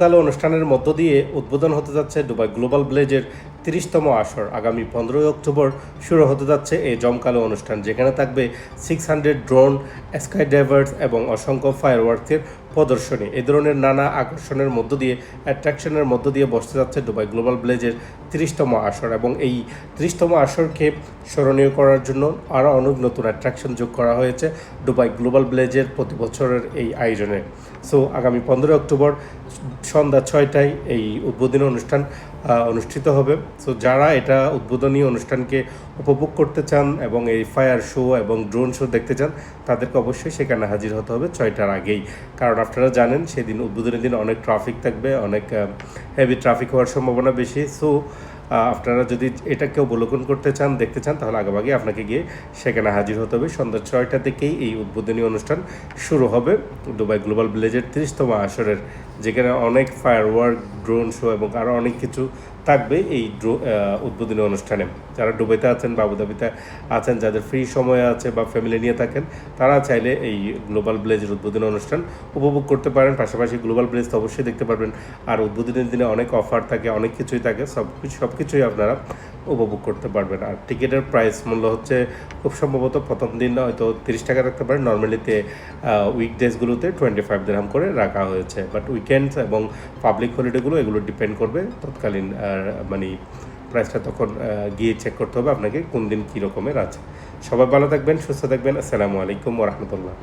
কালো অনুষ্ঠানের মধ্য দিয়ে উদ্বোধন হতে যাচ্ছে দুবাই গ্লোবাল ভিলেজের তিরিশতম আসর। আগামী পনেরোই অক্টোবর শুরু হতে যাচ্ছে এই জমকালো অনুষ্ঠান, যেখানে থাকবে six hundred drone sky drivers এবং অসংখ্য ফায়ারওয়ার্কসের প্রদর্শনী। এই ধরনের নানা আকর্ষণের মধ্য দিয়ে অ্যাট্রাকশনের মধ্য দিয়ে বসতে যাচ্ছে দুবাই গ্লোবাল ভিলেজের তিরিশতম আসর এবং এই তিরিশতম আসরকে স্মরণীয় করার জন্য আরও অনেক নতুন অ্যাট্রাকশন যোগ করা হয়েছে দুবাই গ্লোবাল ভিলেজের প্রতি বছরের এই আয়োজনে। সো আগামী পনেরোই অক্টোবর সন্ধ্যা ছয়টায় এই উদ্বোধনী অনুষ্ঠান অনুষ্ঠিত হবে। সো যারা এটা উদ্বোধনী অনুষ্ঠানকে উপভোগ করতে চান এবং এই ফায়ার শো এবং ড্রোন শো দেখতে চান, তাদেরকে অবশ্যই সেখানে হাজির হতে হবে ছয়টার আগেই। কারণ আপনারা জানেন, সেদিন উদ্বোধনের দিন অনেক ট্রাফিক থাকবে, অনেক হেভি ট্রাফিক হওয়ার সম্ভাবনা বেশি। সো আপনারা যদি এটাকে অবলোকন করতে চান, দেখতে চান, তাহলে আগেভাগে আপনাকে গিয়ে সেখানে হাজির হতে হবে। সন্ধ্যা ছয়টা থেকেই এই উদ্বোধনী অনুষ্ঠান শুরু হবে। দুবাই গ্লোবাল ভিলেজের তিরিশতম আসরের যেখানে অনেক ফায়ারওয়ার্ক ড্রোন শো এবং আরও অনেক কিছু থাকবে এই উদ্বোধনী অনুষ্ঠানে। যারা দুবাইতে আছেন বা আবুধাবিতে আছেন, যাদের ফ্রি সময় আছে বা ফ্যামিলি নিয়ে থাকেন, তারা চাইলে এই গ্লোবাল ভিলেজের উদ্বোধনী অনুষ্ঠান উপভোগ করতে পারেন। পাশাপাশি গ্লোবাল ভিলেজ তো অবশ্যই দেখতে পারবেন। আর উদ্বোধনের দিনে অনেক অফার থাকে, অনেক কিছুই থাকে। সব কিছু সব কিছুই আপনারা উপভোগ করতে পারবেন। আর টিকিটের প্রাইস মূল্য হচ্ছে খুব সম্ভবত প্রথম দিন হয়তো তিরিশ টাকা রাখতে পারেন। নর্মালিতে উইকডেজগুলোতে টোয়েন্টি ফাইভ দিরহাম করে রাখা হয়েছে। বাট উইকেন্ডস এবং পাবলিক হলিডেগুলো এগুলো ডিপেন্ড করবে তৎকালীন মানে প্রাইসটা তখন গিয়ে চেক করতে হবে আপনাকে কোন দিন কী রকমের আছে। সবাই ভালো থাকবেন, সুস্থ থাকবেন। আসসালামু আলাইকুম রহমতুল্লাহ।